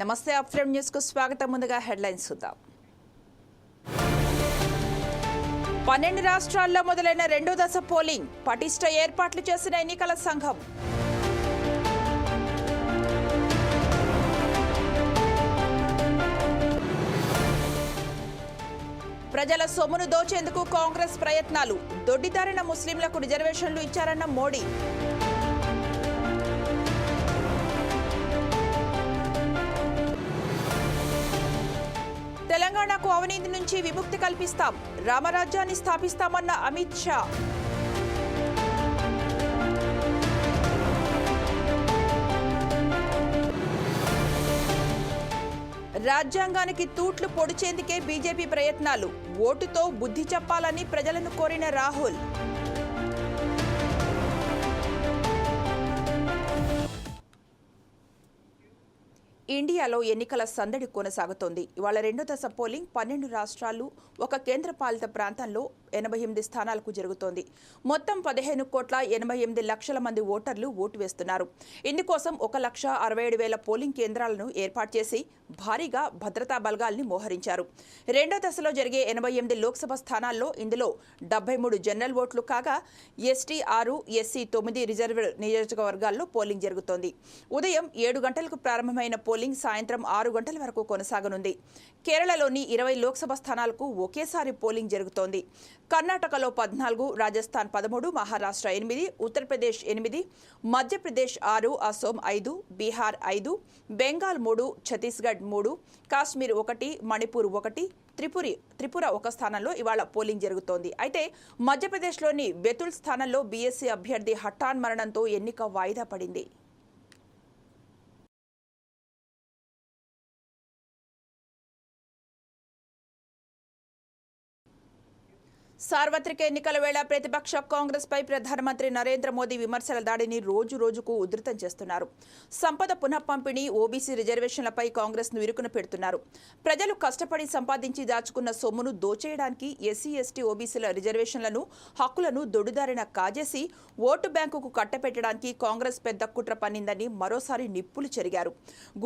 నమస్తే అప్ఫ్రేమ్ న్యూస్కు స్వాగతం. ముందుగా హెడ్లైన్స్ చూద్దాం. పన్నెండు రాష్ట్రాల్లో మొదలైన రెండో దశ పోలింగ్. పటిష్ట ఏర్పాట్లు చేసిన ఎన్నికల సంఘం. ప్రజల సొమ్మును దోచేందుకు కాంగ్రెస్ ప్రయత్నాలు. దొడ్డిదారిన ముస్లింలకు రిజర్వేషన్లు ఇచ్చారన్న మోడీ. తెలంగాణకు అవినీతి నుంచి విముక్తి కల్పిస్తాం. రామరాజ్యాన్ని స్థాపిస్తామన్న అమిత్ షా. రాజ్యాంగానికి తూట్లు పొడిచేందుకే బీజేపీ ప్రయత్నాలు. ఓటుతో బుద్ధి చెప్పాలని ప్రజలను కోరిన రాహుల్. ఇండియాలో ఎన్నికల సందడి కొనసాగుతోంది. ఇవాళ రెండో దశ పోలింగ్ పన్నెండు రాష్ట్రాలు ఒక కేంద్రపాలిత ప్రాంతంలో ఎనభై ఎనిమిది స్థానాలకు జరుగుతోంది. మొత్తం పదిహేను కోట్ల ఎనభై ఎనిమిది లక్షల మంది ఓటర్లు ఓటు వేస్తున్నారు. ఇందుకోసం ఒక లక్ష అరవై ఏడు వేల పోలింగ్ కేంద్రాలను ఏర్పాటు చేసి భారీగా భద్రతా బలగాల్ని మోహరించారు. రెండో దశలో జరిగే ఎనభై ఎనిమిది లోక్సభ స్థానాల్లో ఇందులో డెబ్బై మూడు జనరల్ ఓట్లు కాగా ఎస్టీ ఆరు ఎస్సీ తొమ్మిది రిజర్వ్ నియోజకవర్గాల్లో పోలింగ్ జరుగుతోంది. ఉదయం ఏడు గంటలకు ప్రారంభమైన పోలింగ్ పోలింగ్ సాయంత్రం ఆరు గంటల వరకు కొనసాగనుంది. కేరళలోని ఇరవై లోక్సభ స్థానాలకు ఒకేసారి పోలింగ్ జరుగుతోంది. కర్ణాటకలో పద్నాలుగు రాజస్థాన్ పదమూడు మహారాష్ట్ర ఎనిమిది ఉత్తరప్రదేశ్ ఎనిమిది మధ్యప్రదేశ్ ఆరు అసోం ఐదు బీహార్ ఐదు బెంగాల్ మూడు ఛత్తీస్గఢ్ మూడు కాశ్మీర్ ఒకటి మణిపూర్ ఒకటి త్రిపురి త్రిపుర ఒక స్థానంలో ఇవాళ పోలింగ్ జరుగుతోంది. అయితే మధ్యప్రదేశ్లోని బెతుల్ స్థానంలో బీఎస్సీ అభ్యర్థి హఠాన్ మరణంతో ఎన్నిక వాయిదా పడింది. సార్వత్రిక ఎన్నికల వేళ ప్రతిపక్ష కాంగ్రెస్పై ప్రధానమంత్రి నరేంద్ర మోదీ విమర్శల దాడిని రోజు రోజుకు ఉధృతం చేస్తున్నారు. సంపద పునఃపంపిణీ ఓబీసీ రిజర్వేషన్లపై కాంగ్రెస్ను ఇరుకున పెడుతున్నారు. ప్రజలు కష్టపడి సంపాదించి దాచుకున్న సొమ్మును దోచేయడానికి ఎస్సీ ఎస్టీ ఓబీసీల రిజర్వేషన్లను హక్కులను దొడుదారిన కాజేసి ఓటు బ్యాంకుకు కట్టపెట్టడానికి కాంగ్రెస్ పెద్ద కుట్ర పన్నిందని మరోసారి నిప్పులు చెరిగారు.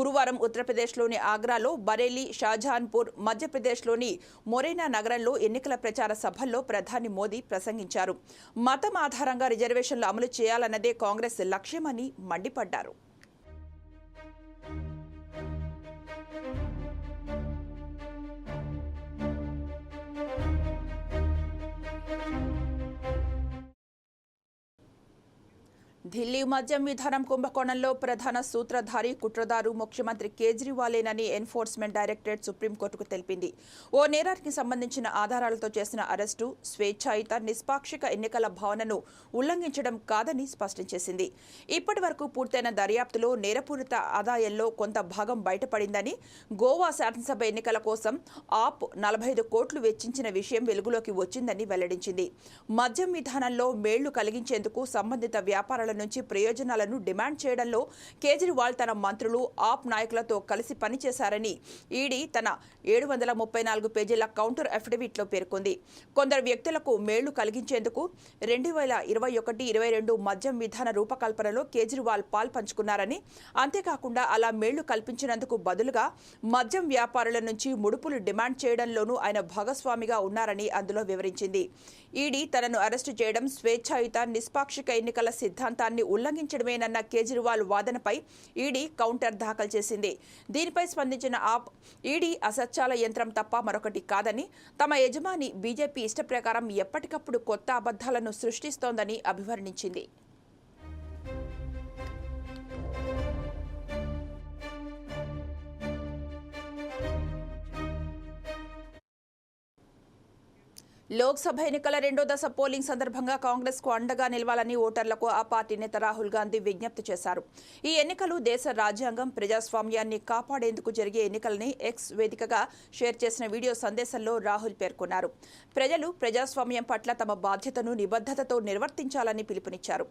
గురువారం ఉత్తరప్రదేశ్లోని ఆగ్రాలో బరేలీ షాజహాన్పూర్ మధ్యప్రదేశ్లోని మొరేనా నగరంలో ఎన్నికల ప్రచార సభల్లో ప్రధాని మోదీ ప్రసంగించారు. మతం ఆధారంగా రిజర్వేషన్లు అమలు చేయాలన్నదే కాంగ్రెస్ లక్ష్యమని మండిపడ్డారు. ఢిల్లీ మద్యం విధానం కుంభకోణంలో ప్రధాన సూత్రధారి కుట్రదారు ముఖ్యమంత్రి కేజ్రీవాలేనని ఎన్ఫోర్స్మెంట్ డైరెక్టరేట్ సుప్రీంకోర్టుకు తెలిపింది. ఓ నేరానికి సంబంధించిన ఆధారాలతో చేసిన అరెస్టు స్వేచ్ఛాయుత నిష్పాక్షిక ఎన్నికల భావనను ఉల్లంఘించడం కాదని స్పష్టం చేసింది. ఇప్పటి వరకు పూర్తయిన దర్యాప్తులో నేరపూరిత ఆదాయంలో కొంత భాగం బయటపడిందని గోవా శాసనసభ ఎన్నికల కోసం ఆప్ నలభై ఐదు కోట్లు వెచ్చించిన విషయం వెలుగులోకి వచ్చిందని వెల్లడించింది. మద్యం విధానంలో మేళ్ళు కలిగించేందుకు సంబంధిత వ్యాపారాలను నుంచి ప్రయోజనాలను డిమాండ్ చేయడంలో కేజ్రీవాల్ తన మంత్రులు ఆప్ నాయకులతో కలిసి పనిచేశారని ఈడీ తన ఏడు వందల ముప్పై నాలుగు పేజీల కౌంటర్ అఫిడవిట్లో పేర్కొంది. కొందరు వ్యక్తులకు మేళ్ళు కలిగించేందుకు రెండు వేల ఇరవై ఒకటి ఇరవై రెండు మద్యం విధాన రూపకల్పనలో కేజ్రీవాల్ పాల్ పంచుకున్నారని అంతేకాకుండా అలా మేళ్ళు కల్పించినందుకు బదులుగా మద్యం వ్యాపారుల నుంచి ముడుపులు డిమాండ్ చేయడంలోనూ ఆయన భాగస్వామిగా ఉన్నారని అందులో వివరించింది. ఈడీ తనను అరెస్టు చేయడం స్వేచ్ఛాయుత నిష్పాక్షిక ఎన్నికల చట్టాన్ని ఉల్లంఘించడమేనన్న కేజ్రీవాల్ వాదనపై ఈడీ కౌంటర్ దాఖలు చేసింది. దీనిపై స్పందించిన ఆప్ ఈడీ అసత్యాల యంత్రం తప్ప మరొకటి కాదని తమ యజమాని బీజేపీ ఇష్టప్రకారం ఎప్పటికప్పుడు కొత్త అబద్ధాలను సృష్టిస్తోందని అభివర్ణించింది. లోక్సభ ఎన్నికల రెండో దశ పోలింగ్ సందర్భంగా కాంగ్రెస్కు అండగా నిలవాలని ఓటర్లకు ఆ పార్టీ నేత రాహుల్ గాంధీ విజ్ఞప్తి చేశారు. ఈ ఎన్నికలు దేశ రాజ్యాంగం ప్రజాస్వామ్యాన్ని కాపాడేందుకు జరిగే ఎన్నికలని ఎక్స్ వేదికగా షేర్ చేసిన వీడియో సందేశంలో రాహుల్ పేర్కొన్నారు. ప్రజలు ప్రజాస్వామ్యం పట్ల తమ బాధ్యతను నిబద్ధతతో నిర్వర్తించాలని పిలుపునిచ్చారు.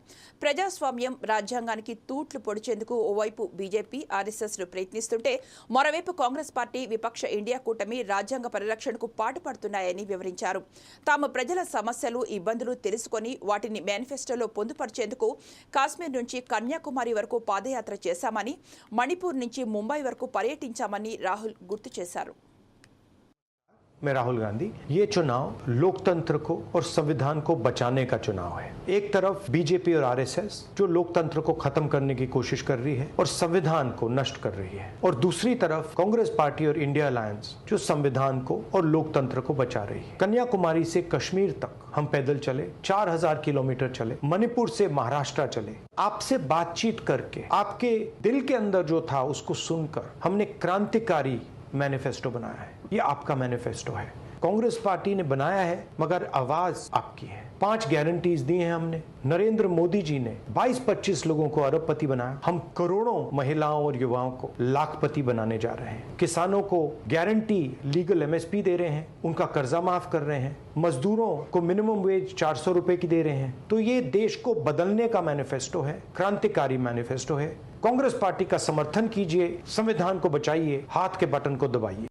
ప్రజాస్వామ్యం రాజ్యాంగానికి తూట్లు పొడిచేందుకు ఓవైపు బీజేపీ ఆర్ఎస్ఎస్లు ప్రయత్నిస్తుంటే మరోవైపు కాంగ్రెస్ పార్టీ విపక్ష ఇండియా కూటమి రాజ్యాంగ పరిరక్షణకు పాటుపడుతున్నాయని వివరించారు. తాము ప్రజల సమస్యలు ఇబ్బందులు తెలుసుకొని వాటిని మేనిఫెస్టోలో పొందుపరిచేందుకు కాశ్మీర్ నుంచి కన్యాకుమారి వరకు పాదయాత్ర చేశామని మణిపూర్ నుంచి ముంబై వరకు పర్యటించామని రాహుల్ గుర్తు చేశారు. मैं राहुल गांधी, ये चुनाव लोकतंत्र को और संविधान को बचाने का चुनाव है। एक तरफ़ बीजेपी और आरएसएस, जो लोकतंत्र को खत्म करने की कोशिश कर रही है और संविधान को नष्ट कर रही है। और दूसरी तरफ़ कांग्रेस पार्टी और इंडिया अलायंस, जो संविधान को और लोकतंत्र को बचा रही है। कन्याकुमारी से कश्मीर तक हम पैदल चले 4000 किलोमीटर चले, मणिपुर से महाराष्ट्र चले। आपसे बातचीत करके, आपके दिल के अंदर जो था उसको सुनकर हमने क्रांतिकारी मैनिफेस्टो बनाया है। ये आपका मैनिफेस्टो है। कांग्रेस पार्टी ने बनाया है, मगर आवाज़ आपकी है। पाँच गारंटीज दी हैं हमने। नरेंद्र मोदी जी ने 22-25 लोगों को अरबपति बनाया। हम करोड़ों महिलाओं और युवाओं को लाखपति बनाने जा रहे हैं। किसानों को गारंटी लीगल एमएसपी दे रहे हैं। उनका कर्जा माफ़ कर रहे हैं। मजदूरों को मिनिमम वेज 400 रुपए की दे रहे हैं। तो ये देश को बदलने का मैनिफेस्टो है। क्रांतिकारी मैनिफेस्टो है। कांग्रेस पार्टी का समर्थन कीजिए संविधान को बचाइए हाथ के बटन को दबाइए।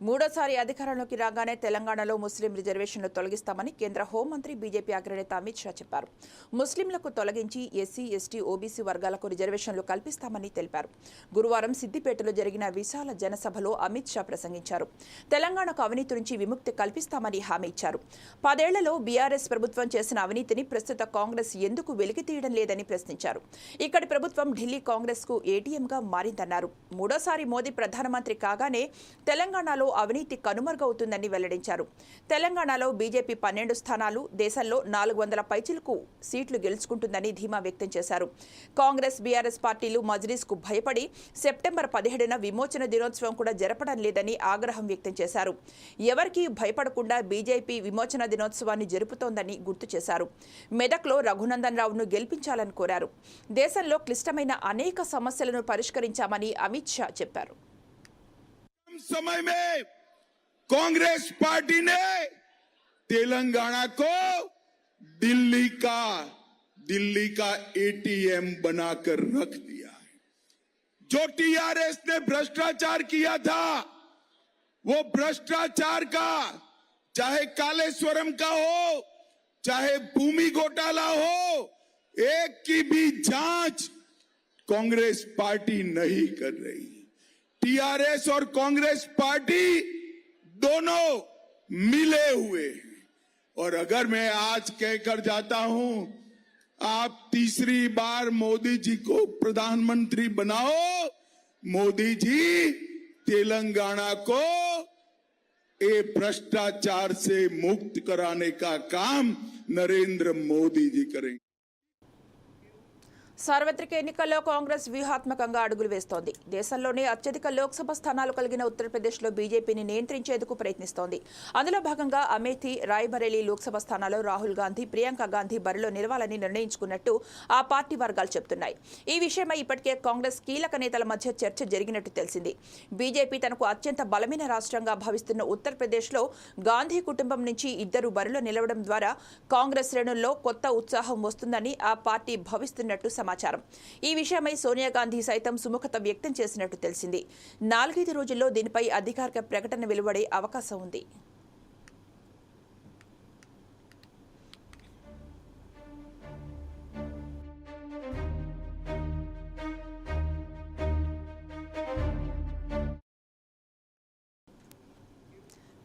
మూడోసారి అధికారంలోకి రాగానే తెలంగాణలో ముస్లిం రిజర్వేషన్లు తొలగిస్తామని కేంద్ర హోంమంత్రి బీజేపీ అగ్రనేత అమిత్ షా చెప్పారు. ముస్లింలకు తొలగించి ఎస్సీ ఎస్టీ ఓబీసీ వర్గాలకు రిజర్వేషన్లు కల్పిస్తామని తెలిపారు. గురువారం సిద్దిపేటలో జరిగిన విశాల జనసభలో అమిత్ షా ప్రసంగించారు. తెలంగాణకు అవినీతి నుంచి విముక్తి కల్పిస్తామని హామీ ఇచ్చారు. పదేళ్ళలో బీఆర్ఎస్ ప్రభుత్వం చేసిన అవినీతిని ప్రస్తుత కాంగ్రెస్ ఎందుకు వెలికి తీయడం లేదని ప్రశ్నించారు. ఇక్కడి ప్రభుత్వం ఢిల్లీ కాంగ్రెస్కు ఏటీఎంగా మారిందన్నారు. మూడోసారి మోదీ ప్రధానమంత్రి కాగానే తెలంగాణలో అవినీతి కనుమరుగవుతుందని వెల్లడించారు. తెలంగాణలో బీజేపీ పన్నెండు స్థానాలు దేశంలో నాలుగు వందల పైచిలకు సీట్లు గెలుచుకుంటుందని ధీమా వ్యక్తం చేశారు. కాంగ్రెస్ బీఆర్ఎస్ పార్టీలు మజ్లిస్కు భయపడి సెప్టెంబర్ పదిహేడున విమోచన దినోత్సవం కూడా జరపడం లేదని ఆగ్రహం వ్యక్తం చేశారు. ఎవరికీ భయపడకుండా బీజేపీ విమోచన దినోత్సవాన్ని జరుపుతోందని గుర్తు చేశారు. మెదక్లో రఘునందన్ రావును గెలిపించాలని కోరారు. దేశంలో క్లిష్టమైన అనేక సమస్యలను పరిష్కరించామని అమిత్ షా చెప్పారు. समय में कांग्रेस पार्टी ने तेलंगाना को दिल्ली का दिल्ली का एटीएम बनाकर रख दिया है। जो टीआरएस ने भ्रष्टाचार किया था, वो भ्रष्टाचार का, चाहे कालेश्वरम का हो, चाहे भूमि घोटाला हो, एक की भी जाँच कांग्रेस पार्टी नहीं कर रही। टीआरएस और कांग्रेस पार्टी दोनों मिले हुए और अगर मैं आज कहकर जाता हूँ, आप तीसरी बार मोदी जी को प्रधानमंत्री बनाओ, मोदी जी तेलंगाना को ये भ्रष्टाचार से मुक्त कराने का काम नरेंद्र मोदी जी करेंगे। సార్వత్రిక ఎన్నికల్లో కాంగ్రెస్ వ్యూహాత్మకంగా అడుగులు వేస్తోంది. దేశంలోనే అత్యధిక లోక్సభ స్థానాలు కలిగిన ఉత్తరప్రదేశ్లో బీజేపీని నియంత్రించేందుకు ప్రయత్నిస్తోంది. అందులో భాగంగా అమేథీ రాయ్బరేలీ లోక్సభ స్థానాల్లో రాహుల్ గాంధీ ప్రియాంక గాంధీ బరిలో నిలవాలని నిర్ణయించుకున్నట్టు ఆ పార్టీ వర్గాలు చెబుతున్నాయి. ఈ విషయమై ఇప్పటికే కాంగ్రెస్ కీలక నేతల మధ్య చర్చ జరిగినట్టు తెలిసింది. బీజేపీ తనకు అత్యంత బలమైన రాష్ట్రంగా భావిస్తున్న ఉత్తరప్రదేశ్లో గాంధీ కుటుంబం నుంచి ఇద్దరు బరిలో నిలవడం ద్వారా కాంగ్రెస్ శ్రేణుల్లో కొత్త ఉత్సాహం వస్తుందని ఆ పార్టీ భావిస్తున్నట్టు సమాచారం. ఈ విషయమై సోనియా గాంధీ సైతం సుముఖత వ్యక్తం చేసినట్టు తెలిసింది. నాలుగైదు రోజుల్లో దీనిపై అధికారిక ప్రకటన వెలువడే అవకాశం ఉంది.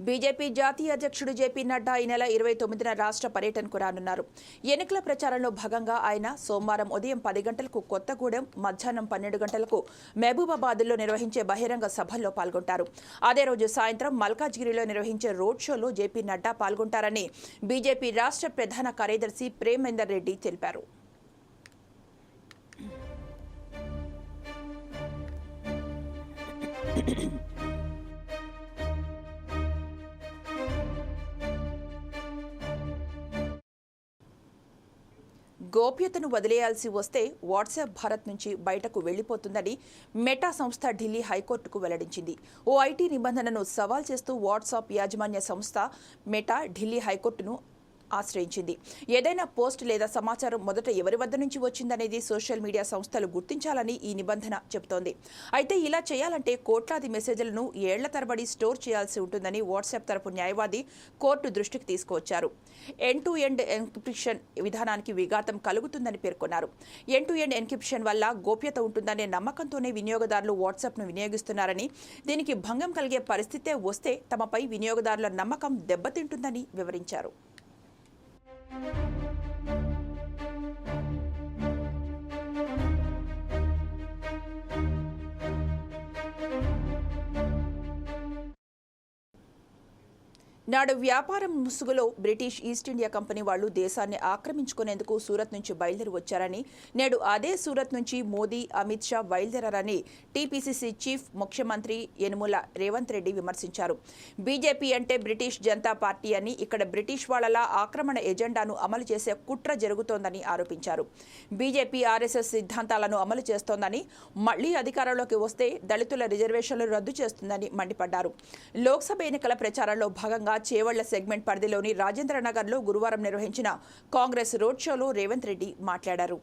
బీజేపీ జాతీయ అధ్యక్షుడు జేపీ నడ్డా ఈ నెల ఇరవై తొమ్మిదిన రాష్ట్ర పర్యటనకు రానున్నారు. ఎన్నికల ప్రచారంలో భాగంగా ఆయన సోమవారం ఉదయం పది గంటలకు కొత్తగూడెం మధ్యాహ్నం పన్నెండు గంటలకు మహబూబాబాద్లో నిర్వహించే బహిరంగ సభల్లో పాల్గొంటారు. అదే రోజు సాయంత్రం మల్కాజ్గిరిలో నిర్వహించే రోడ్ షోలో జేపీ నడ్డా పాల్గొంటారని బీజేపీ రాష్ట్ర ప్రధాన కార్యదర్శి ప్రేమేందర్ రెడ్డి తెలిపారు. గోప్యతను వదిలేయాల్సి వస్తే వాట్సాప్ భారత్ నుంచి బయటకు వెళ్ళిపోతుందని మెటా సంస్థ ఢిల్లీ హైకోర్టుకు వెల్లడించింది. ఓ ఐటీ నిబంధనను సవాల్ చేస్తూ వాట్సాప్ యాజమాన్య సంస్థ మెటా ఢిల్లీ హైకోర్టును ఆశ్రయించింది. ఏదైనా పోస్ట్ లేదా సమాచారం మొదట ఎవరి వద్ద నుంచి వచ్చిందనేది సోషల్ మీడియా సంస్థలు గుర్తించాలని ఈ నిబంధన చెబుతోంది అయితే ఇలా చేయాలంటే కోట్లాది మెసేజ్లను ఏళ్ళ తరబడి స్టోర్ చేయాల్సి ఉంటుందని వాట్సాప్ తరపు న్యాయవాది కోర్టు దృష్టికి తీసుకువచ్చారు. ఎన్ టు ఎండ్ ఎన్క్రిప్షన్ విధానానికి విఘాతం కలుగుతుందని పేర్కొన్నారు. ఎన్ టు ఎండ్ ఎన్క్రిప్షన్ వల్ల గోప్యత ఉంటుందనే నమ్మకంతోనే వినియోగదారులు వాట్సాప్ను వినియోగిస్తున్నారని దీనికి భంగం కలిగే పరిస్థితే వస్తే తమపై వినియోగదారుల నమ్మకం దెబ్బతింటుందని వివరించారు. Thank you నాడు వ్యాపారం ముసుగులో బ్రిటిష్ ఈస్ట్ ఇండియా కంపెనీ వాళ్ళు దేశాన్ని ఆక్రమించుకునేందుకు సూరత్ నుంచి బయలుదేరి వచ్చారని నేడు అదే సూరత్ నుంచి మోదీ అమిత్ షా బయలుదేరారని టీపీసీసీ చీఫ్ ముఖ్యమంత్రి యనుమల రేవంత్ రెడ్డి విమర్శించారు. బీజేపీ అంటే బ్రిటిష్ జనతా పార్టీ అని ఇక్కడ బ్రిటిష్ వాళ్ళలా ఆక్రమణ ఎజెండాను అమలు చేసే కుట్ర జరుగుతోందని ఆరోపించారు. బీజేపీ ఆర్ఎస్ఎస్ సిద్ధాంతాలను అమలు చేస్తోందని మళ్ళీ అధికారంలోకి వస్తే దళితుల రిజర్వేషన్లు రద్దు చేస్తుందని మండిపడ్డారు. లోక్సభ ఎన్నికల ప్రచారంలో భాగంగా చేవళ్ళ సెగ్మెంట్ పరిధిలోని రాజేంద్రనగర్లో గురువారం నిర్వహించిన కాంగ్రెస్ రోడ్ షోలో రేవంత్ రెడ్డి మాట్లాడారు.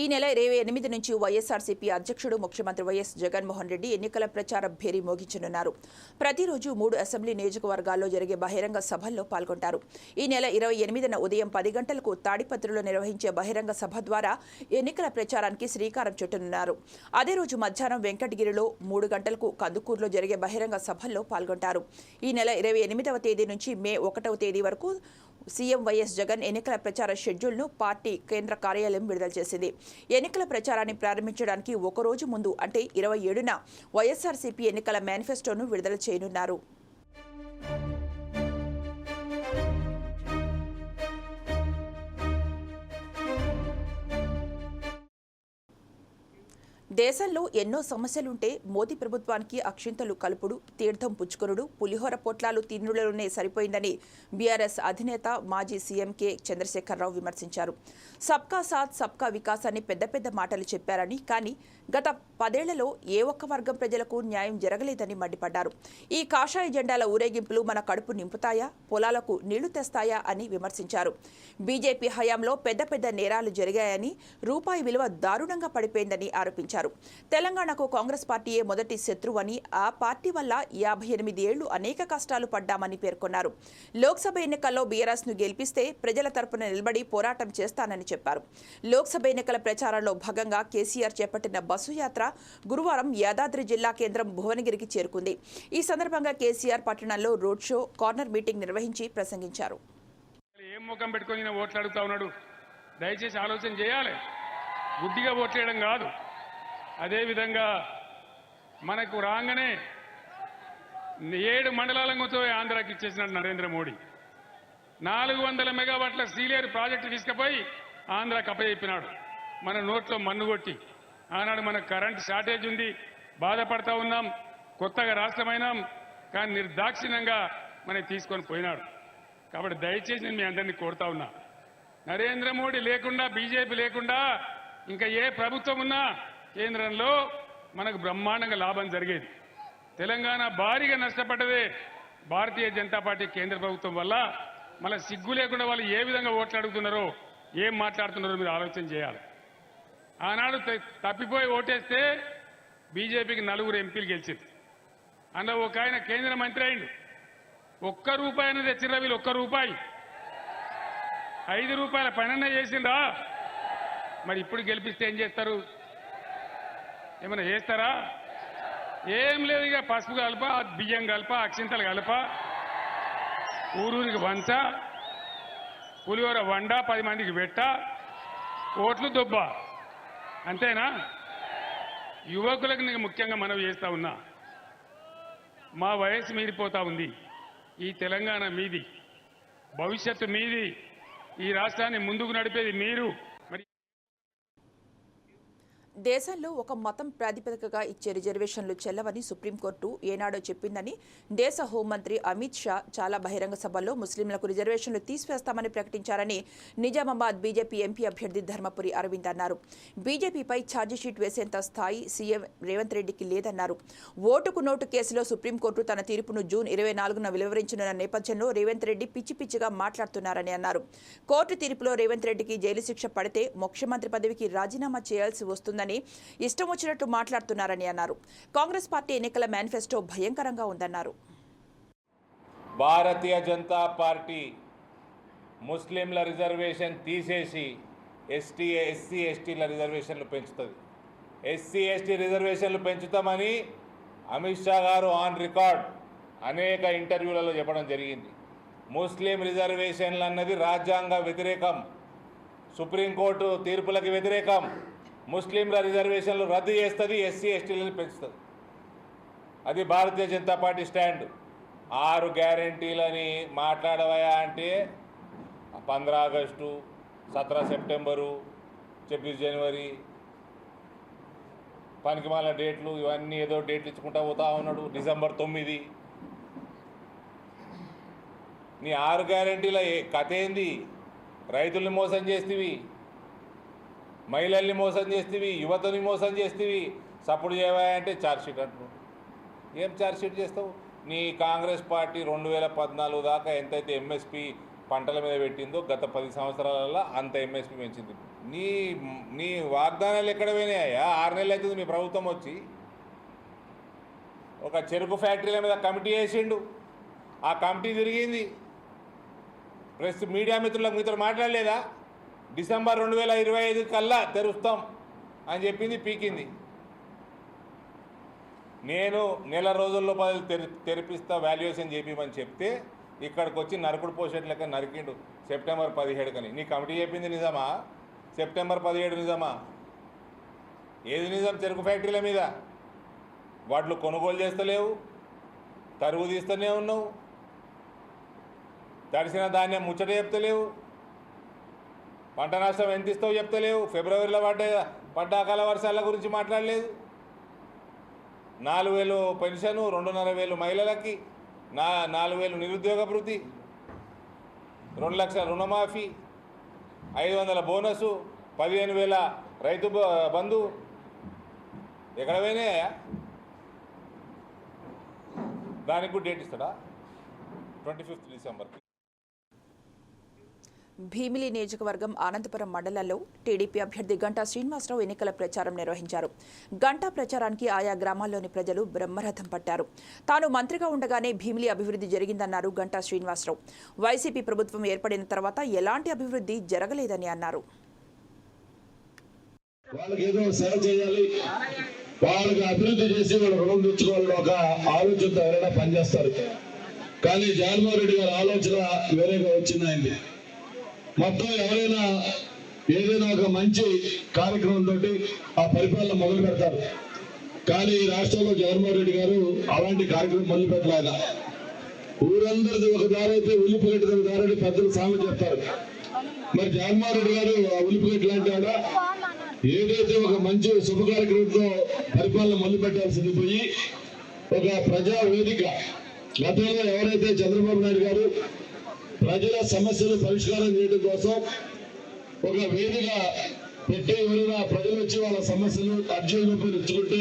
ఈ నెల ఇరవై ఎనిమిది నుంచి వైఎస్ఆర్సీపీ అధ్యక్షుడు ముఖ్యమంత్రి వైఎస్ జగన్మోహన్ రెడ్డి ఎన్నికల ప్రచార భేరి మోగించనున్నారు. ప్రతిరోజు మూడు అసెంబ్లీ నియోజకవర్గాల్లో జరిగే బహిరంగ సభల్లో పాల్గొంటారు. ఈ నెల ఇరవై ఎనిమిదిన ఉదయం పది గంటలకు తాడిపత్రిలో నిర్వహించే బహిరంగ సభ ద్వారా ఎన్నికల ప్రచారానికి శ్రీకారం చుట్టనున్నారు. అదే రోజు మధ్యాహ్నం వెంకటగిరిలో మూడు గంటలకు కందుకూరులో జరిగే బహిరంగ సభల్లో పాల్గొంటారు. ఈ నెల ఇరవై ఎనిమిదవ తేదీ నుంచి మే ఒకటవ తేదీ వరకు సీఎం వైఎస్ జగన్ ఎన్నికల ప్రచార షెడ్యూల్ను పార్టీ కేంద్ర కార్యాలయం విడుదల చేసింది. ఎన్నికల ప్రచారాన్ని ప్రారంభించడానికి ఒక రోజు ముందు అంటే ఇరవై ఏడున వైఎస్ఆర్సీపీ ఎన్నికల మేనిఫెస్టోను విడుదల చేయనున్నారు. దేశంలో ఎన్నో సమస్యలుంటే మోదీ ప్రభుత్వానికి అక్షింతలు కలుపుడు తీర్థం పుచ్చుకొనుడు పులిహోర పొట్లాలు తిన్నులలోనే సరిపోయిందని బీఆర్ఎస్ అధినేత మాజీ సీఎం కె చంద్రశేఖరరావు విమర్శించారు. సబ్కా సాత్ సబ్కా వికాస్ అని పెద్ద పెద్ద మాటలు చెప్పారని కానీ గత పదేళ్ళలో ఏ ఒక్క వర్గం ప్రజలకు న్యాయం జరగలేదని మండిపడ్డారు. ఈ కాషాయ జెండాల ఊరేగింపులు మన కడుపు నింపుతాయా పొలాలకు నీళ్ళు తెస్తాయా అని విమర్శించారు. బీజేపీ హయాంలో పెద్ద పెద్ద నేరాలు జరిగాయని రూపాయి విలువ దారుణంగా పడిపోయిందని ఆరోపించారు. తెలంగాణకు కాంగ్రెస్ పార్టీయే మొదటి శత్రువని ఆ పార్టీ వల్ల యాభై ఎనిమిది ఏళ్ళు అనేక కష్టాలు పడ్డామని పేర్కొన్నారు. లోక్సభ ఎన్నికల్లో బీఆర్ఎస్ను గెలిపిస్తే ప్రజల తరపున నిలబడి పోరాటం చేస్తానని చెప్పారు. లోక్సభ ఎన్నికల ప్రచారంలో భాగంగా కేసీఆర్ చేపట్టిన బస్సు యాత్ర గురువారం యాదాద్రి జిల్లా కేంద్రం భువనగిరికి చేరుకుంది. ఈ సందర్భంగా కేసీఆర్ పట్టణంలో రోడ్ షో కార్నర్ మీటింగ్ నిర్వహించి ప్రసంగించారు. ఏం ముఖం పెట్టుకొని ఓట్లు అడుగుతా ఉన్నాడు? దయచేసి ఆలోచన చేయాలి. బుద్ధిగా ఓట్లేయడం కాదు. అదేవిధంగా మనకు రాగానే ఏడు మండలాలకు ఆంధ్రాకి ఇచ్చేసినాడు నరేంద్ర మోడీ. నాలుగు వందల మెగావాట్ల సీలియర్ ప్రాజెక్టు తీసుకుపోయి ఆంధ్రాకి అప్పచెప్పినాడు మన నోట్లో మన్ను కొట్టి. ఆనాడు మనకు కరెంట్ షార్టేజ్ ఉంది బాధపడతా ఉన్నాం కొత్తగా రాష్ట్రమైనాం కానీ నిర్దాక్షిణ్యంగా మనకి తీసుకొని పోయినాడు. కాబట్టి దయచేసి నేను మీ అందరినీ కోరుతా ఉన్నా. నరేంద్ర మోడీ లేకుండా బీజేపీ లేకుండా ఇంకా ఏ ప్రభుత్వం ఉన్నా కేంద్రంలో మనకు బ్రహ్మాండంగా లాభం జరిగేది. తెలంగాణ భారీగా నష్టపడ్డదే భారతీయ జనతా పార్టీ కేంద్ర ప్రభుత్వం వల్ల. మళ్ళీ సిగ్గు లేకుండా వాళ్ళు ఏ విధంగా ఓట్లు అడుగుతున్నారో ఏం మాట్లాడుతున్నారో మీరు ఆలోచన చేయాలి. ఆనాడు తప్పిపోయి ఓటేస్తే బీజేపీకి నలుగురు ఎంపీలు గెలిచింది అందులో ఒక ఆయన కేంద్ర మంత్రి అయిండు. ఒక్క రూపాయి అనేది తెచ్చిర్రా వీళ్ళు ఒక్క రూపాయి. ఐదు రూపాయల పనన్న చేసిండ్రా. మరి ఇప్పుడు గెలిపిస్తే ఏం చేస్తారు? ఏమైనా చేస్తారా? ఏం లేదు ఇక పసుపు కలప బియ్యం కలప అక్షింతలు కలప. ఊరూరికి వంచ పులిహోర వండ పది మందికి పెట్ట ఓట్లు దొబ్బ. అంతేనా? యువకులకు నేను ముఖ్యంగా మనవి చేస్తా ఉన్నా. మా వయసు మీరిపోతా ఉంది. ఈ తెలంగాణ మీది. భవిష్యత్తు మీది. ఈ రాష్ట్రాన్ని ముందుకు నడిపేది మీరు. దేశంలో ఒక మతం ప్రాతిపదికగా ఇచ్చే రిజర్వేషన్లు చెల్లవని సుప్రీంకోర్టు ఏనాడో చెప్పిందని దేశ హోంమంత్రి అమిత్ షా చాలా బహిరంగ సభల్లో ముస్లింలకు రిజర్వేషన్లు తీసివేస్తామని ప్రకటించారని నిజామాబాద్ బీజేపీ ఎంపీ అభ్యర్థి ధర్మపురి అరవింద్ అన్నారు. బీజేపీపై ఛార్జిషీట్ వేసేంత స్థాయి సీఎం రేవంత్ రెడ్డికి లేదన్నారు. ఓటుకు నోటు కేసులో సుప్రీంకోర్టు తన తీర్పును జూన్ ఇరవై నాలుగున వెలువరించనున్న నేపథ్యంలో రేవంత్ రెడ్డి పిచ్చి పిచ్చిగా మాట్లాడుతున్నారని అన్నారు. కోర్టు తీర్పులో రేవంత్ రెడ్డికి జైలు శిక్ష పడితే ముఖ్యమంత్రి పదవికి రాజీనామా చేయాల్సి వస్తుందని ఇష్టం వచ్చినట్టు మాట్లాడుతున్నారని అన్నారు. కాంగ్రెస్ పార్టీ ఎన్నికల మేనిఫెస్టో భయంకరంగా ఉందన్నారు. భారతీయ జనతా పార్టీ ముస్లింల రిజర్వేషన్ తీసేసి ఎస్టీ ఎస్సీ ఎస్టీల రిజర్వేషన్లు పెంచుతుంది. ఎస్సీ ఎస్టీ రిజర్వేషన్లు పెంచుతామని అమిత్ షా గారు ఆన్ రికార్డ్ అనేక ఇంటర్వ్యూలలో చెప్పడం జరిగింది. ముస్లిం రిజర్వేషన్లు అన్నది రాజ్యాంగ వ్యతిరేకం సుప్రీంకోర్టు తీర్పులకు వ్యతిరేకం ముస్లింల రిజర్వేషన్లు రద్దు చేస్తుంది ఎస్సీ ఎస్టీలను పెంచుతుంది. అది భారతీయ జనతా పార్టీ స్టాండ్. ఆరు గ్యారంటీలని మాట్లాడవయా అంటే పంద్రా ఆగస్టు సతరా సెప్టెంబరు ఛబ్బీస్ జనవరి పనికిమాల డేట్లు ఇవన్నీ ఏదో డేట్లు ఇచ్చుకుంటా పోతా ఉన్నాడు. డిసెంబర్ తొమ్మిది. నీ ఆరు గ్యారంటీల ఏ- కథ ఏంది? రైతుల్ని మోసం చేస్తేవి. మహిళల్ని మోసం చేస్తేవి యువతని మోసం చేస్తేవి. సపోర్ట్ చేయవా ఛార్జ్షీట్ అంటున్నావు. ఏం ఛార్జ్షీట్ చేస్తావు? నీ కాంగ్రెస్ పార్టీ రెండు వేల పద్నాలుగు దాకా ఎంతైతే ఎంఎస్పి పంటల మీద పెట్టిందో గత పది సంవత్సరాలలో అంత ఎంఎస్పి పెంచింది. నీ నీ వాగ్దానాలు ఎక్కడ పోయినాయా ఆరు నెలలు అవుతుంది మీ ప్రభుత్వం వచ్చి. ఒక చెరుకు ఫ్యాక్టరీల మీద కమిటీ వేసిండు. ఆ కమిటీ తిరిగింది. ప్రెస్ మీడియా మిత్రులకు మీతో మాట్లాడలేదా? డిసెంబర్ రెండు వేల ఇరవై ఐదు కల్లా తెరుస్తాం అని చెప్పింది పీకింది. నేను నెల రోజుల్లో పది తెరి తెరిపిస్తా వాల్యుయేషన్ చేపిమని చెప్తే ఇక్కడికి వచ్చి నరకుడు పోసేట్ లెక్క నరికిండు సెప్టెంబర్ పదిహేడు కని నీ కమిటీ చెప్పింది నిజమా? సెప్టెంబర్ పదిహేడు నిజమా? ఏది నిజం చెరుకు ఫ్యాక్టరీల మీద? వాటిలో కొనుగోలు చేస్తలేవు తరువు తీస్తూనే ఉన్నావు తడిసిన ధాన్యం ముచ్చట చెప్తలేవు పంట నష్టం ఎంత ఇస్తావు చెప్తలేవు. ఫిబ్రవరిలో పడ్డ పడ్డ అకాల వర్షాల గురించి మాట్లాడలేదు. నాలుగు వేలు పెన్షను రెండున్నర వేలు మహిళలకి నా నాలుగు వేలు నిరుద్యోగ భృతి రెండు లక్షల రుణమాఫీ ఐదు వందల బోనసు పదిహేను వేల రైతు బ- బంధు. ఎక్కడ పోయినాయా దానికి కూడా డేట్ ఇస్తాడా? Twenty fifth డిసెంబర్కి. భీమిలి నియోజకవర్గం ఆనందపురం మండలంలో టీడీపీ అభ్యర్థి గంటా శ్రీనివాసరావు ఎన్నికల ప్రచారం నిర్వహించారు. గంటా ప్రచారానికి ఆయా గ్రామాల్లోని ప్రజలు బ్రహ్మరథం పట్టారు. తాను మంత్రిగా ఉండగానే భీమిలి అభివృద్ధి జరిగిందన్నారు గంటా శ్రీనివాసరావు. వైసీపీ ప్రభుత్వం ఏర్పడిన తర్వాత ఎలాంటి అభివృద్ధి జరగలేదని అన్నారు. వాళ్ళకి అభివృద్ధి చేసి వాళ్ళు రుణం తెచ్చుకోవాలని ఒక ఆలోచనతో ఎవరైనా పనిచేస్తారు. కానీ జగన్మోహన్ రెడ్డి గారి ఆలోచన వేరేగా వచ్చింది ఆయనది. మొత్తం ఎవరైనా ఏదైనా ఒక మంచి కార్యక్రమం తోటి ఆ పరిపాలన మొదలు పెడతారు. కానీ ఈ రాష్ట్రంలో జగన్మోహన్ రెడ్డి గారు అలాంటి కార్యక్రమం మొదలు పెట్టలేదు? ఊరందరిది ఒక దారైతే అయితే ఉల్లిపిగట్టిన ఒక పెద్దలు సామె చెప్తారు. మరి జగన్మోహన్ రెడ్డి గారు ఆ ఉల్లిపిగట్టు లాంటి వాడ ఏదైతే ఒక మంచి శుభ కార్యక్రమంతో పరిపాలన మొదలు పెట్టాల్సింది పోయి ఒక ప్రజా వేదిక. గతంలో ఎవరైతే చంద్రబాబు నాయుడు గారు ప్రజల సమస్యలు పరిష్కారం చేయడం కోసం ఒక వేదిక పెట్టి ఎవరైనా ప్రజలు వచ్చి వాళ్ళ సమస్యలు అర్జీల రూపంలో ఇచ్చుకుంటే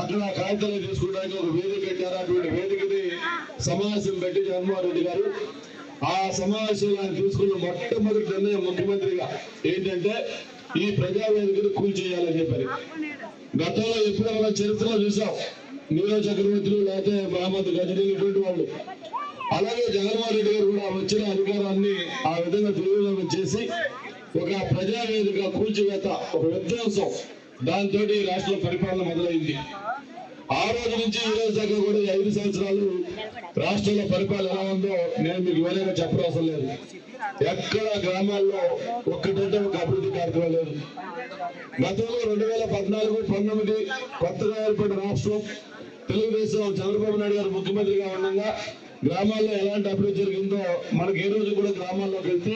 అక్కడ కాగితాలు తీసుకోవడానికి ఒక వేదిక పెట్టారు. అటువంటి వేదికని సమావేశం పెట్టి జగన్మోహన్ రెడ్డి గారు. ఆ సమావేశంలో ఆయన తీసుకున్న మొట్టమొదటి నిర్ణయం ముఖ్యమంత్రిగా ఏంటంటే ఈ ప్రజావేదికను కూల్చేయాలని చెప్పారు. గతంలో ఎప్పుడైనా చరిత్రలో చూసాం. నీరో చక్రవర్తులు లేకపోతే మహమ్మద్ గజనీ ఇటువంటి వాళ్ళు. అలాగే జగన్మోహన్ రెడ్డి గారు కూడా వచ్చిన అధికారాన్ని ఆ విధంగా దుర్వినియోగం చేసి ఒక ప్రజావేదిక కూల్చివేత ఒక విధ్వంసం దాంతో రాష్ట్ర పరిపాలన మొదలైంది. ఆ రోజు నుంచి ఈ రోజు దాకా కూడా ఐదు సంవత్సరాలు రాష్ట్రంలో పరిపాలన ఎలా ఉందో నేను మీకు వేరేగా చెప్పనవసరం లేదు. ఎక్కడ గ్రామాల్లో ఒక్కటంటే ఒక అభివృద్ధి కార్యక్రమం లేదు. గతంలో రెండు వేల పద్నాలుగు పంతొమ్మిది కొత్తగా ఏర్పడిన రాష్ట్రం తెలుగుదేశం చంద్రబాబు నాయుడు గారు ముఖ్యమంత్రిగా ఉండగా గ్రామాల్లో ఎలాంటి అభివృద్ధి జరిగిందో మనకి ఏ రోజు కూడా గ్రామాల్లోకి వెళ్తే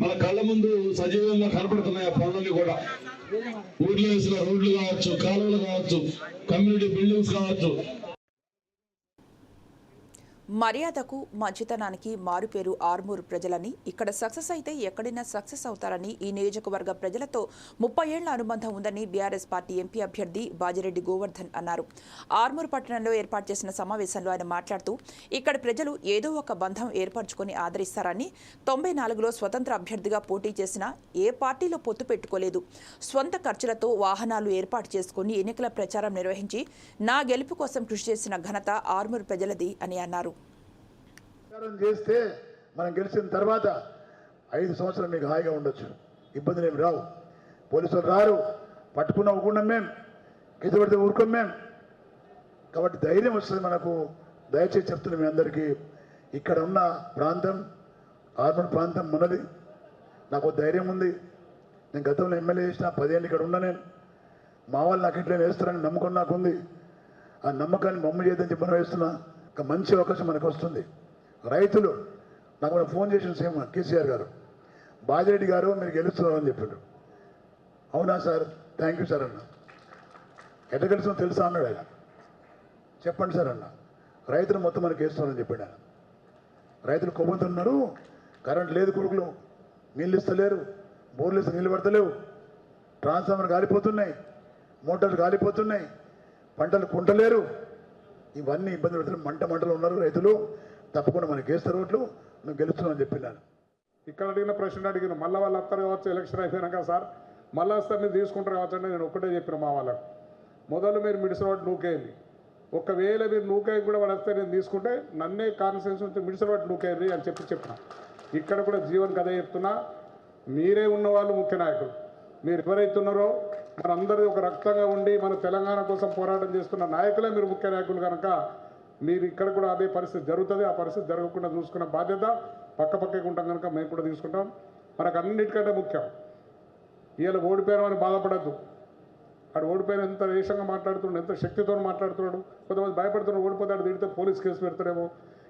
మన కళ్ళ ముందు సజీవంగా కనపడుతున్నాయి ఆ పనులన్నీ కూడా. ఊర్లో వేసిన రోడ్లు కావచ్చు కాలువలు కావచ్చు కమ్యూనిటీ బిల్డింగ్స్ కావచ్చు. మర్యాదకు మంచితనానికి మారుపేరు ఆర్మూరు ప్రజలని. ఇక్కడ సక్సెస్ అయితే ఎక్కడైనా సక్సెస్ అవుతారని ఈ నియోజకవర్గ ప్రజలతో ముప్పై ఏళ్ళ అనుబంధం ఉందని బీఆర్ఎస్ పార్టీ ఎంపీ అభ్యర్థి బాజిరెడ్డి గోవర్ధన్ అన్నారు. ఆర్మూరు పట్టణంలో ఏర్పాటు చేసిన సమావేశంలో ఆయన మాట్లాడుతూ ఇక్కడ ప్రజలు ఏదో ఒక బంధం ఏర్పరచుకొని ఆదరిస్తారని తొంభై నాలుగులో స్వతంత్ర అభ్యర్థిగా పోటీ చేసిన ఏ పార్టీలో పొత్తు పెట్టుకోలేదు. స్వంత ఖర్చులతో వాహనాలు ఏర్పాటు చేసుకుని ఎన్నికల ప్రచారం నిర్వహించి నా గెలుపు కోసం కృషి చేసిన ఘనత ఆర్మూరు ప్రజలది అని అన్నారు. ప్రచారం చేస్తే మనం గెలిచిన తర్వాత ఐదు సంవత్సరాలు మీకు హాయిగా ఉండొచ్చు. ఇబ్బందులు ఏమి రావు. పోలీసులు రారు. పట్టుకున్న ఊరుకున్నాం మేము కింద పడితే ఊరుకోం మేము కాబట్టి ధైర్యం వస్తుంది మనకు. దయచేసి చెప్తున్నాం మీ అందరికీ. ఇక్కడ ఉన్న ప్రాంతం ఆర్మన్ ప్రాంతం మనది. నాకు ధైర్యం ఉంది. నేను గతంలో ఎమ్మెల్యే చేసిన పదేళ్ళు ఇక్కడ ఉన్నా నేను. మా వాళ్ళు నాకు ఇట్లా వేస్తారని నమ్మకం నాకుంది ఆ నమ్మకాన్ని మమ్మ చేయదని చెప్పి మనం వేస్తున్నా. ఒక మంచి అవకాశం మనకు వస్తుంది. రైతులు నాకు ఫోన్ చేసిన సేమ్ కేసీఆర్ గారు బాజిరెడ్డి గారు మీరు గెలుస్తున్నారు అని చెప్పారు అవునా సార్ థ్యాంక్ యూ సార్ అన్న. ఎట్ట గెలుస్తుందో తెలుసా? అన్నాడు ఆయన. చెప్పండి సార్ అన్న రైతులు మొత్తం మనకి వేస్తున్నారని చెప్పాడు ఆయన. రైతులు కొమ్ముతున్నారు కరెంట్ లేదు కొడుకులు నీళ్ళు ఇస్తలేరు బోర్లు ఇస్తే నీళ్ళు పడతలేవు ట్రాన్స్ఫార్మర్ కాలిపోతున్నాయి మోటార్లు కాలిపోతున్నాయి పంటలు కుంటలేరు ఇవన్నీ ఇబ్బంది పెడుతున్నారు మంట మంటలు ఉన్నారు రైతులు. తప్పకుండా మనకి వేస్తారు ఓట్లు నువ్వు గెలుస్తున్నావు అని చెప్పినాను ఇక్కడ అడిగిన ప్రశ్న అడిగిన మళ్ళీ వాళ్ళు వస్తారు కావచ్చు ఎలక్షన్ అయిపోయినాక సార్. మళ్ళీ వస్తారు మీరు తీసుకుంటారు కావచ్చు అంటే నేను ఒక్కటే చెప్పిన మా వాళ్ళకు. మొదలు మీరు మిడిసిన వాటి నూకేయండి. ఒకవేళ మీరు నూకేయి కూడా వాడు వస్తే నేను తీసుకుంటే నన్నే కాన్సెన్స్ నుంచి మిడిసిన వాటి నూకేయండి అని చెప్పి చెప్పిన. ఇక్కడ కూడా జీవన్ కథ చెప్తున్నా. మీరే ఉన్నవాళ్ళు ముఖ్య నాయకులు. మీరు ఎవరైతున్నారో మనందరూ ఒక రక్తంగా ఉండి మన తెలంగాణ కోసం పోరాటం చేస్తున్న నాయకులే మీరు ముఖ్య నాయకులు కనుక మీరు ఇక్కడ కూడా అదే పరిస్థితి జరుగుతుంది ఆ పరిస్థితి జరగకుండా చూసుకున్న బాధ్యత పక్క పక్కకి ఉంటాం కనుక మేము కూడా తీసుకుంటాం. మనకు అన్నిటికంటే ముఖ్యం ఇవాళ ఓడిపోయామని బాధపడద్దు. అక్కడ ఓడిపోయిన ఎంత రేషంగా మాట్లాడుతున్నాడు ఎంత శక్తితో మాట్లాడుతున్నాడు కొంతమంది భయపడుతున్నాడు ఓడిపోతాడు తిడితే పోలీస్ కేసు పెడతాడేమో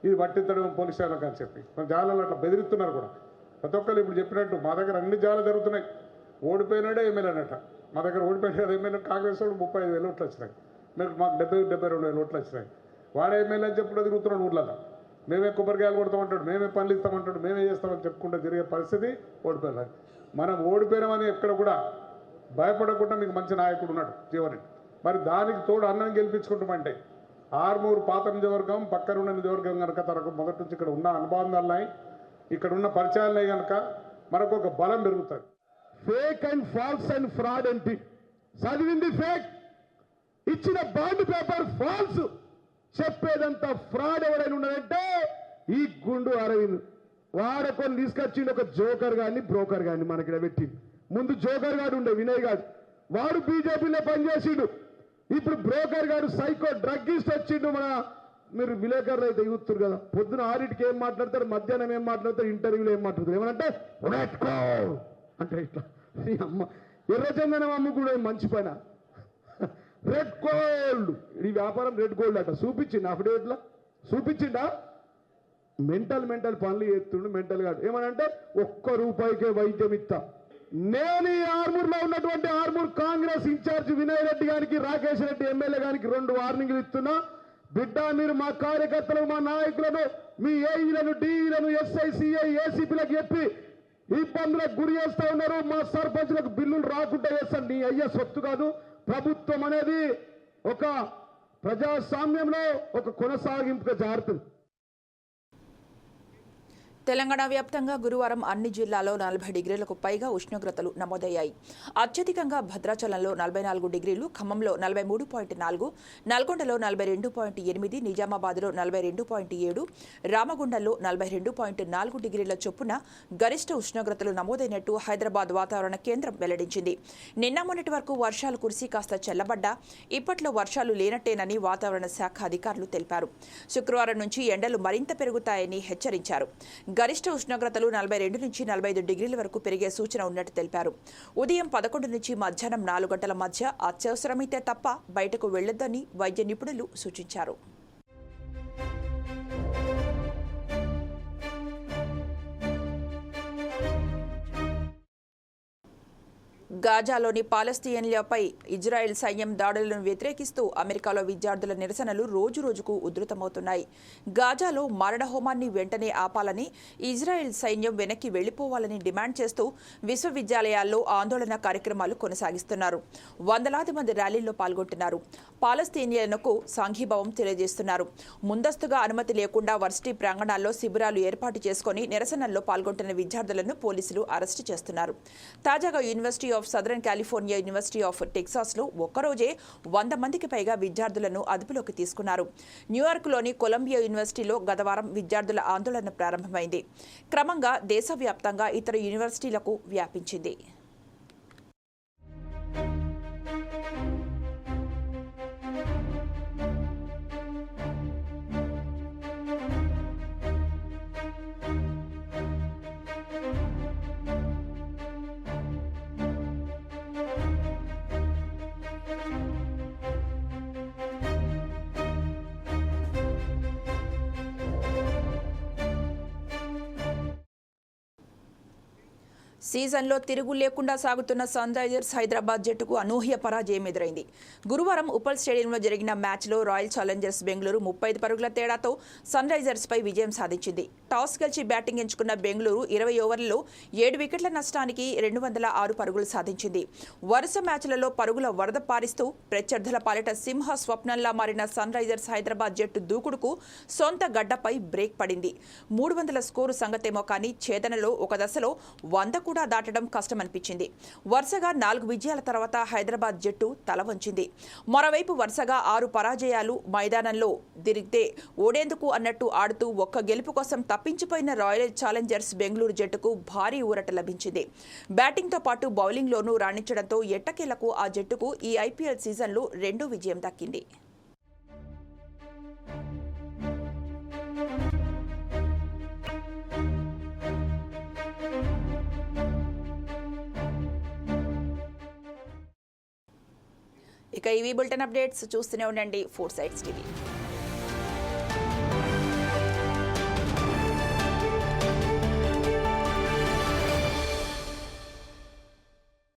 ఇది పట్టిస్తాడేమో పోలీస్ స్టేషన్కి అని చెప్పి. మన జాలలో అట్లా బెదిరిస్తున్నారు కూడా. ప్రతి ఒక్కరు ఇప్పుడు చెప్పినట్టు మా దగ్గర అన్ని జాలు జరుగుతున్నాయి. ఓడిపోయినాడే ఎమ్మెల్యే అన్నట్ట మా దగ్గర ఓడిపోయిన ఎమ్మెల్యే కాంగ్రెస్ వాడు ముప్పై ఐదు వేలు ఓట్లు వచ్చినాయి. మీకు మాకు డెబ్బై డెబ్బై రెండు వేలు ఓట్లు వచ్చినాయి. వాడే ఎమ్మెల్యే అని చెప్పుడు తిరుగుతున్నాడు ఊర్లలో మేమే కొబ్బరికాయలు కొడతామంటాడు మేమే పనులు ఇస్తామంటాడు మేమే చేస్తామని చెప్పుకుంటూ తిరిగే పరిస్థితి ఓడిపోయినా మనం ఓడిపోయినామని ఎక్కడ కూడా భయపడకుండా మీకు మంచి నాయకుడు ఉన్నాడు జీవన్ మరి దానికి తోడు అన్నం గెలిపించుకుంటామంటే ఆర్మూరు పాత నిజవర్గం పక్కనున్న నిజవర్గం కనుక తనకు మొదటి నుంచి ఇక్కడ ఉన్న అనుబంధాలున్నాయి ఇక్కడ ఉన్న పరిచయాలున్నాయి కనుక మనకు ఒక బలం పెరుగుతుంది. Fake and false and fraud అంటే చదివింది ఫేక్ ఇచ్చిన బాండ్ పేపర్ ఫాల్స్ చెప్పేదంతా ఫ్రాడ్ ఎవరైనా ఉన్నాడంటే ఈ గుండు అరవింద్. వాడకొని తీసుకొచ్చిండు ఒక జోకర్ గాని బ్రోకర్ గాని మనకి పెట్టి. ముందు జోకర్ గాడు ఉండే వినయ్ గాడు. వాడు బీజేపీలో పనిచేసిండు. ఇప్పుడు బ్రోకర్ గాడు సైకో డ్రగ్గిస్ట్ వచ్చిండు మన మీరు విలేకరులు అయితే చూస్తారు కదా. పొద్దున ఆరింటికి ఏం మాట్లాడతారు మధ్యాహ్నం ఏం మాట్లాడతారు ఇంటర్వ్యూలో ఏం మాట్లాడతారు? ఏమంటే అంటే ఇట్లా. నీ అమ్మ ఎర్రచందనం అమ్ముకునే మంచి పైన. రెడ్ గోల్డ్ ఈ వ్యాపారం రెడ్ గోల్డ్ అట. చూపించింది అఫిడేవిట్లో చూపించిండా? మెంటల్ మెంటల్ పనులు చేస్తుండు మెంటల్గా. ఏమనంటే ఒక్క రూపాయికే వైద్యం ఇస్తా నేను ఈ ఆర్మూర్లో ఉన్నటువంటి ఆర్మూర్ కాంగ్రెస్ ఇన్ఛార్జ్ వినయ్ రెడ్డి గారికి రాకేష్ రెడ్డి ఎమ్మెల్యే గారికి రెండు వార్నింగ్లు ఇస్తున్నా బిడ్డ మీరు మా కార్యకర్తలు మా నాయకులను మీ ఏఈలను డిఈలను ఎస్ఐ సిఐ ఏసీపీలకు చెప్పి ఇబ్బందులకు గురి చేస్తా ఉన్నారు. మా సర్పంచ్లకు బిల్లులు రాకుండా చేస్తాను నీ అయ్యే సొత్తు కాదు. ప్రభుత్వం అనేది ఒక ప్రజాస్వామ్యంలో ఒక కొనసాగింపుగా జారుతుంది. తెలంగాణ వ్యాప్తంగా గురువారం అన్ని జిల్లాల్లో నలభై డిగ్రీలకు పైగా ఉష్ణోగ్రతలు నమోదయ్యాయి. అత్యధికంగా భద్రాచలంలో నలభై నాలుగు డిగ్రీలు ఖమ్మంలో నలభై మూడు పాయింట్ నాలుగు నల్గొండలో నలభై రెండు పాయింట్ ఎనిమిది నిజామాబాద్లో నలభై రెండు పాయింట్ ఏడు రామగుండంలో నలభై రెండు పాయింట్ నాలుగు డిగ్రీల చొప్పున గరిష్ట ఉష్ణోగ్రతలు నమోదైనట్టు హైదరాబాద్ వాతావరణ కేంద్రం వెల్లడించింది. నిన్న మొన్నటి వరకు వర్షాలు కురిసి కాస్త చల్లబడ్డా ఇప్పట్లో వర్షాలు లేనట్టేనని వాతావరణ శాఖ అధికారులు తెలిపారు. శుక్రవారం నుంచి ఎండలు మరింత పెరుగుతాయని హెచ్చరించారు. గరిష్ట ఉష్ణోగ్రతలు నలభై రెండు నుంచి నలభై ఐదు డిగ్రీల వరకు పెరిగే సూచన ఉన్నట్టు తెలిపారు. ఉదయం పదకొండు నుంచి మధ్యాహ్నం నాలుగు గంటల మధ్య అత్యవసరమైతే తప్ప బయటకు వెళ్ళొద్దని వైద్య నిపుణులు సూచించారు. గాజాలోని పాలస్తీనియన్లపై ఇజ్రాయెల్ సైన్యం దాడులను వ్యతిరేకిస్తూ అమెరికాలో విద్యార్థుల నిరసనలు రోజు రోజుకు ఉధృతమవుతున్నాయి. గాజాలో మరణహోమాన్ని వెంటనే ఆపాలని ఇజ్రాయెల్ సైన్యం వెనక్కి వెళ్ళిపోవాలని డిమాండ్ చేస్తూ విశ్వవిద్యాలయాల్లో ఆందోళన కార్యక్రమాలు కొనసాగిస్తున్నారు. వందలాది మంది ర్యాలీల్లో పాల్గొంటున్నారు. పాలస్తీనియన్లకు సంఘీభావం తెలియజేస్తున్నారు. ముందస్తుగా అనుమతి లేకుండా వర్సిటీ ప్రాంగణాల్లో శిబిరాలు ఏర్పాటు చేసుకుని నిరసనల్లో పాల్గొంటున్న విద్యార్థులను పోలీసులు అరెస్టు చేస్తున్నారు. తాజాగా university of southern California university of టెక్సాస్లో ఒక్కరోజే వంద మందికి పైగా విద్యార్థులను అదుపులోకి తీసుకున్నారు. న్యూయార్క్లోని కొలంబియా యూనివర్సిటీలో గతవారం విద్యార్థుల ఆందోళన ప్రారంభమైంది. క్రమంగా దేశవ్యాప్తంగా ఇతర యూనివర్సిటీలకు వ్యాపించింది. సీజన్లో తిరుగు లేకుండా సాగుతున్న సన్ రైజర్స్ హైదరాబాద్ జట్టుకు అనూహ్య పరాజయం ఎదురైంది. గురువారం ఉప్పల్ స్టేడియంలో జరిగిన మ్యాచ్లో రాయల్ ఛాలెంజర్స్ బెంగళూరు ముప్పై ఐదు పరుగుల తేడాతో సన్ రైజర్స్పై విజయం సాధించింది. టాస్ గెలిచి బ్యాటింగ్ ఎంచుకున్న బెంగళూరు ఇరవై ఓవర్లలో ఏడు వికెట్ల నష్టానికి రెండు వందల ఆరు పరుగులు సాధించింది. వరుస మ్యాచ్లలో పరుగుల వరద పారిస్తూ ప్రత్యర్థుల పాలిట సింహ స్వప్నంలా మారిన సన్ రైజర్స్ హైదరాబాద్ జట్టు దూకుడుకు సొంత గడ్డపై బ్రేక్ పడింది. మూడు వందల స్కోరు సంగతేమో కానీ ఛేదనలో ఒక దశలో వంద కూడా దాటడం కష్టమనిపించింది. వరుసగా నాలుగు విజయాల తర్వాత హైదరాబాద్ జట్టు తల వంచింది. మరోవైపు వరుసగా ఆరు పరాజయాలు మైదానంలో దిరిగితే ఓడేందుకు అన్నట్టు ఆడుతూ ఒక్క గెలుపు కోసం తప్పించిపోయిన రాయల్ ఛాలెంజర్స్ బెంగళూరు జట్టుకు భారీ ఊరట లభించింది. బ్యాటింగ్తో పాటు బౌలింగ్లోనూ రాణించడంతో ఎట్టకేలకు ఆ జట్టుకు ఈ ఐపీఎల్ సీజన్లో రెండో విజయం దక్కింది. ఇక ఇవి బులెటిన్ అప్డేట్స్ చూస్తూనే ఉండండి. Four sides TV.